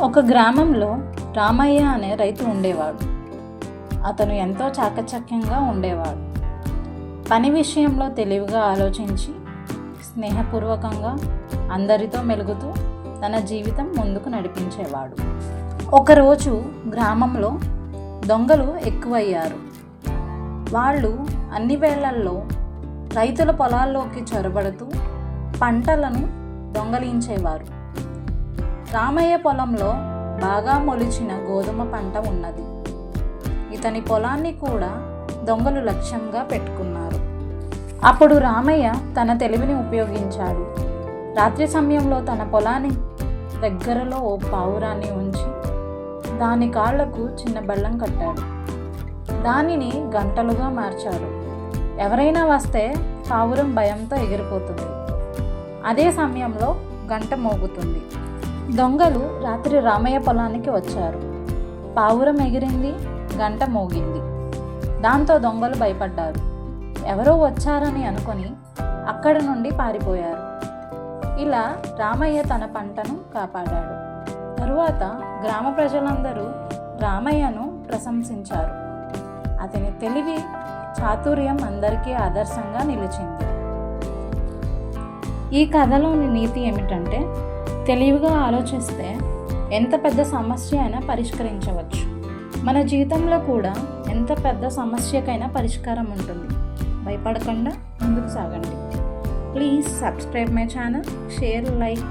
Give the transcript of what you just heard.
ఒక గ్రామంలో రామయ్య అనే రైతు ఉండేవాడు. అతను ఎంతో చాకచక్యంగా ఉండేవాడు. పని విషయంలో తెలివిగా ఆలోచించి స్నేహపూర్వకంగా అందరితో మెలుగుతూ తన జీవితం ముందుకు నడిపించేవాడు. ఒకరోజు గ్రామంలో దొంగలు ఎక్కువయ్యారు. వాళ్ళు అన్ని వేళల్లో రైతుల పొలాల్లోకి చొరబడుతూ పంటలను దొంగలించేవారు. రామయ్య పొలంలో బాగా మొలిచిన గోధుమ పంట ఉన్నది. ఇతని పొలాన్ని కూడా దొంగలు లక్ష్యంగా పెట్టుకున్నారు. అప్పుడు రామయ్య తన తెలివిని ఉపయోగించాడు. రాత్రి సమయంలో తన పొలాన్ని దగ్గరలో ఓ పావురాన్ని ఉంచి దాని కాళ్ళకు చిన్న బెల్లం కట్టాడు. దానిని గంటలుగా మార్చాడు. ఎవరైనా వస్తే పావురం భయంతో ఎగిరిపోతుంది. అదే సమయంలో గంట మోగుతుంది. దొంగలు రాత్రి రామయ్య పొలానికి వచ్చారు. పావురం ఎగిరింది గంట మోగింది. దాంతో దొంగలు భయపడ్డారు. ఎవరో వచ్చారని అనుకొని అక్కడ నుండి పారిపోయారు. ఇలా రామయ్య తన పంటను కాపాడాడు. తరువాత గ్రామ ప్రజలందరూ రామయ్యను ప్రశంసించారు. అతని తెలివి చాతుర్యం అందరికీ ఆదర్శంగా నిలిచింది. ఈ కథలోని నీతి ఏమిటంటే తెలివిగా ఆలోచిస్తే ఎంత పెద్ద సమస్య అయినా పరిష్కరించవచ్చు. మన జీవితంలో కూడా ఎంత పెద్ద సమస్యకైనా పరిష్కారం ఉంటుంది. భయపడకుండా ముందుకు సాగండి. Please subscribe my channel share like